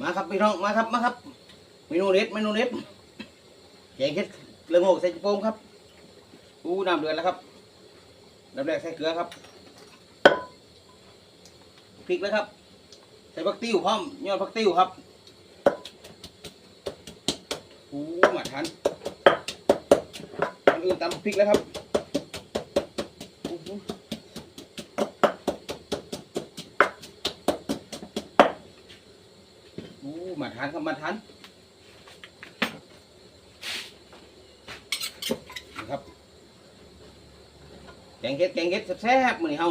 มาครับพี่น้องมาครับมาครับเมนูเด็ดเมนูเด็ดแกงเห็ดเลือโงกใส่โป้มครับอู้น้ำเดือดแล้วครับน้ำแรกใส่เกลือครับพริกแล้วครับ ใส่ผักติ้วพร้อมยอดผักติ้วครับอู้หมาทันอันอื่นตำพริกแล้วครับอู้หูอู้ มาทันครับมาทันนี่ครับแกงเห็ดแกงเห็ดแซ่บๆมื้อนี้เฮา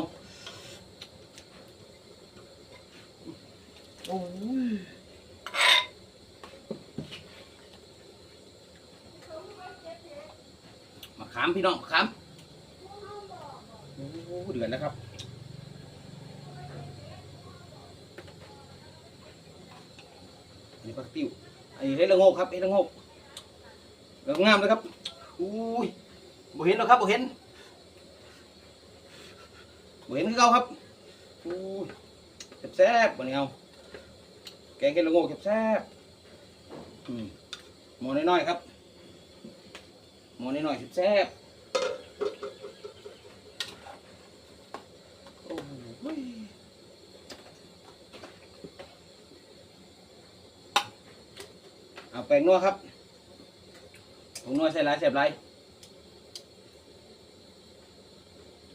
โอ้ยมะขามพี่น้องขามโอ้เดือดแล้วครับ อันนี่ผักติ้วไอ้เห็ดละโงกครับเห็ดละโงกแล้วงามเลยครับอุ้ยบ่เห็นหรอกครับบ่เห็นบ่เห็นคือเก่าครับอุ้ยแซ่บๆวันนี้เอาแกงเห็ดละโงกแซ่บๆอืมหม้อน้อยๆครับหมูนิดหน่อยสิแซ่บโอ้โเอาแป้งนัวครับผงนัวใส่หลายเสียบหลาย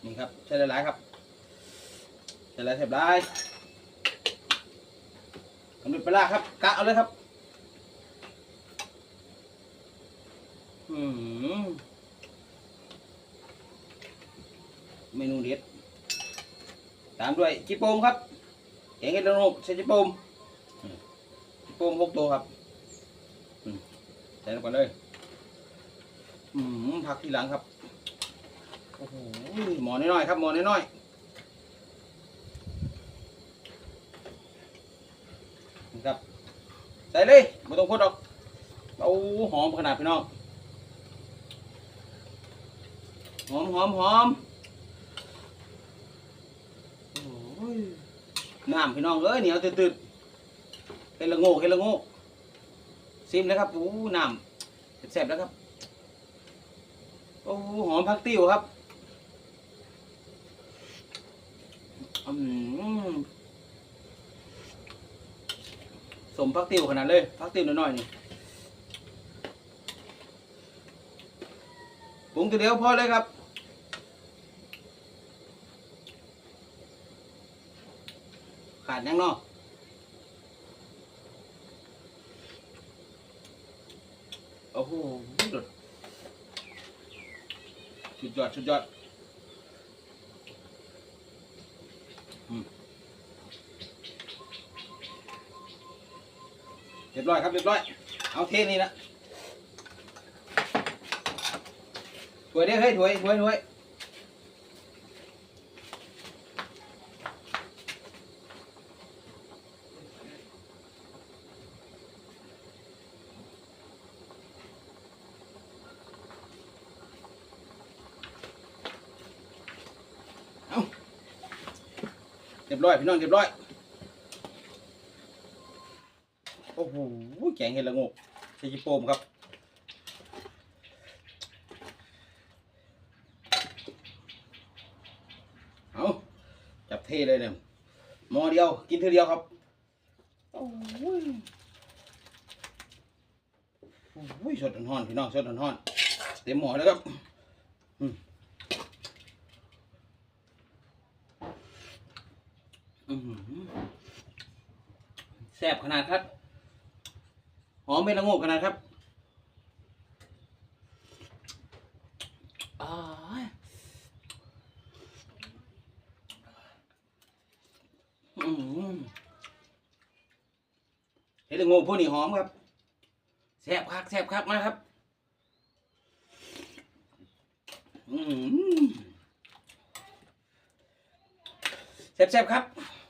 นี่ครับใส่หลายครับใส่หลายเสียบหลายกำลังปลาครับกะเอาเลยครับอืมเมนูเด็ดตามด้วยจิโปมครับแกงเห็ดละโงกใส่จิโปมจิโปมหกตัวครับ ส่ลงไปเลย อืมผักทีหลังครับ โอ้โห หมอน้อยๆครับ หมอน้อยๆครับ ใส่เลยไม่ต้องพูดหรอกเอาหอมขนาดพี่น้อง หอมหอมหอมโอ้ยน้ำพี่น้องเอ้ยเหนียวตืดๆเห็ดละโงกเห็ดละโงก ซิมเลยครับโอ้น้ำแซ่บแล้วครับโอ้หอมผักติ้วครับอืมสมผักติ้วขนาดเลยผักติ้วน้อยๆนี่ปรุงตัวเดียวพอเลยครับขาดยังเนาะ โอ้โหสุดสุดยอดสุดยอดเรียบร้อยครับเรียบร้อย เอาเทนี่นะถวยเด้อเฮ้ยถวยถวยถวย เรียบร้อยพี่น้องเรียบร้อย โอ้โหแกงเห็ดละงกใส่จิโปมครับเอาจับเทเลยเนี่ยหม้อเดียวกินเท่าเดียวครับโอ้ยโอ้ยสดห่อนพี่น้องสดห่อนเต็มหม้อแล้วครับอืม อื้อหือแซ่บขนาดครับ หอมเป็นละโงกขนาดครับอ้ายอื้อหือเห็ดละโงกพวกนี้หอมครับ แซ่บคักแซ่บคักมากครับ อืมแซ่บแซ่บๆครับ